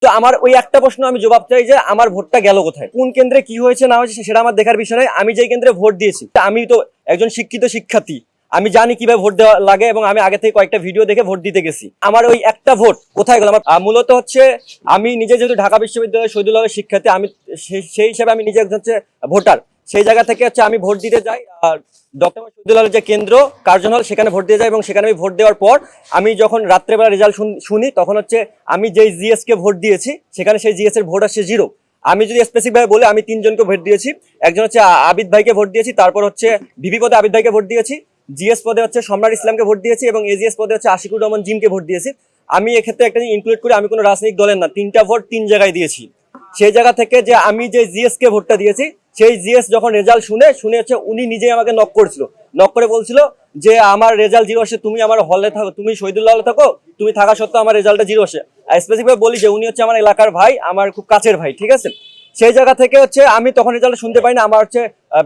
তো আমার ওই একটা প্রশ্ন আমি জবাব চাই যে আমার ভোটটা গেল কোথায়? কোন কেন্দ্রে কি হয়েছে, না হয়েছে সেটা আমার দেখার বিষয় নয়। আমি যেই কেন্দ্রে ভোট দিয়েছি, তা আমি তো একজন শিক্ষিত শিক্ষার্থী। আমি জানি কীভাবে ভোট দেওয়া লাগে এবং আমি আগে থেকে কয়েকটা ভিডিও দেখে ভোট দিতে গেছি। আমার ওই একটা ভোট কোথায় গেল? আমার মূলত হচ্ছে আমি নিজে যেহেতু ঢাকা বিশ্ববিদ্যালয়ের শহীদুল্লাহের শিক্ষার্থী, আমি সেই- হিসাবে আমি নিজে হচ্ছে ভোটার। সেই জায়গা থেকে হচ্ছে আমি ভোট দিতে যাই। আর ডক্টর শহীদুল্লাহের যে কেন্দ্র কার্জন হল সেখানে ভোট দিয়ে যাই এবং সেখানে আমি ভোট দেওয়ার পর আমি যখন রাত্রেবেলা রেজাল্ট শুনি তখন হচ্ছে আমি যেই জিএস কে ভোট দিয়েছি, সেখানে সেই জিএস এর ভোট আসছে জিরো আমি যদি স্পেসিফিক ভাবে বলি, আমি তিনজনকে ভোট দিয়েছি। একজন হচ্ছে আবিদ ভাইকে ভোট দিয়েছি, তারপর হচ্ছে ভিভি পদে আবিদ ভাইকে ভোট দিয়েছি। জিএস পদে হচ্ছে সম্রাট ইসলামকে ভোট দিয়েছি এবং এজিএস পদে হচ্ছে আশিকুর রহমান জিমকে ভোট দিয়েছি। আমি এক্ষেত্রে একটা ইনক্লুড করি, আমি কোনো রাজনৈতিক দলের না, তিনটা ভোট তিন জায়গায় দিয়েছি। সেই জায়গা থেকে যে আমি যে জিএস কে ভোটটা দিয়েছি, সেই জিএস যখন রেজাল্ট শুনে শুনে হচ্ছে উনি নিজেই আমাকে নক করেছিল। নক করে বলছিল যে, আমার রেজাল্ট জিরো আসে, তুমি আমার হলে থাকো, তুমি শহীদুল্লাহ হলে থাকো, তুমি থাকা সত্ত্বেও আমার রেজাল্টটা জিরো আসে। স্পেসিফিক বলি যে, উনি হচ্ছে আমার এলাকার ভাই, আমার খুব কাছের ভাই, ঠিক আছে? সেই জায়গা থেকে হচ্ছে আমি তখন রেজাল্ট শুনতে পাই না, আমার হচ্ছে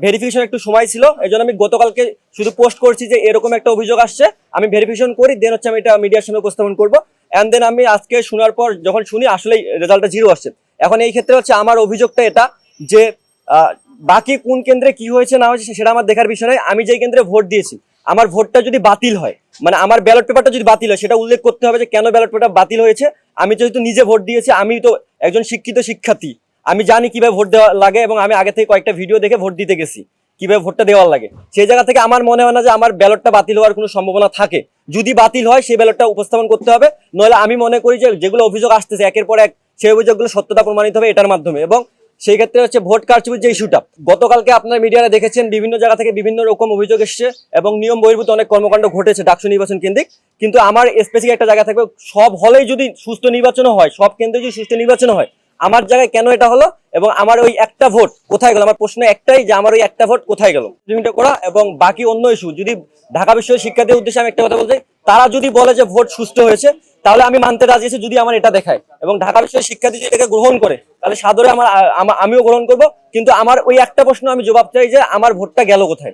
ভেরিফিকেশন একটু সময় ছিল এই জন্য আমি গতকালকে শুধু পোস্ট করছি যে, এরকম একটা অভিযোগ আসছে। আমি ভেরিফিকেশন করি দেন হচ্ছে আমি এটা মিডিয়ার সামনে উপস্থাপন করব। অ্যান্ড দেন আমি আজকে শোনার পর যখন শুনি, আসলেই রেজাল্টটা জিরো আসছে। এখন এই ক্ষেত্রে হচ্ছে আমার অভিযোগটা এটা যে বাকি কোন কেন্দ্রে কি হয়েছে, না হয়েছে সেটা আমার দেখার বিষয় নয়। আমি যেই কেন্দ্রে ভোট দিয়েছি, আমার ভোটটা যদি বাতিল হয় মানে আমার ব্যালট পেপারটা যদি বাতিল হয়, সেটা উল্লেখ করতে হবে যে কেন ব্যালট পেপার বাতিল হয়েছে। আমি যেহেতু নিজে ভোট দিয়েছি, আমি তো একজন শিক্ষিত শিক্ষার্থী, আমি জানি কীভাবে ভোট দেওয়া লাগে এবং আমি আগে থেকে কয়েকটা ভিডিও দেখে ভোট দিতে গেছি, কীভাবে ভোটটা দেওয়ার লাগে। সেই জায়গা থেকে আমার মনে হয় না যে আমার ব্যালটটা বাতিল হওয়ার কোনো সম্ভাবনা থাকে। যদি বাতিল হয়, সেই ব্যালটটা উপস্থাপন করতে হবে। নইলে আমি মনে করি যে যেগুলো অভিযোগ আসতেছে, একের পর এক সেই অভিযোগগুলো সত্যতা প্রমাণিত হবে এটার মাধ্যমে। এবং সেই ক্ষেত্রে হচ্ছে ভোট কারচুপির যে ইস্যুটা গতকালকে আপনার মিডিয়াতে দেখেছেন বিভিন্ন জায়গা থেকে বিভিন্ন রকম অভিযোগ এসছে এবং নিয়ম বহির্ভূত অনেক কর্মকাণ্ড ঘটেছে ডাকসু নির্বাচন কেন্দ্রিক। কিন্তু আমার স্পেসিফিক একটা জায়গা থাকবে, সব হলেই যদি সুস্থ নির্বাচন হয়, সব কেন্দ্রে যদি সুস্থ নির্বাচন হয়, আমার জায়গায় কেন এটা হলো এবং আমার ওই একটা ভোট কোথায় গেল? আমার প্রশ্ন একটাই যে আমার ওই একটা ভোট কোথায় গেল? লিমিটে করা এবং বাকি অন্য ইস্যু যদি ঢাকা বিশ্ববিদ্যালয়ের শিক্ষার্থীর উদ্দেশ্যে আমি একটা কথা বলতে তারা যদি বলে যে ভোট সুস্থ হয়েছে তাহলে আমি মানতে রাজি আছি যদি আমার এটা দেখায়। এবং ঢাকা বিশ্ববিদ্যালয়ের শিক্ষার্থী যদি এটাকে গ্রহণ করে, তাহলে সাদরে আমার আমিও গ্রহণ করব। কিন্তু আমার ওই একটা প্রশ্ন আমি জবাব চাই যে, আমার ভোটটা গেল কোথায়?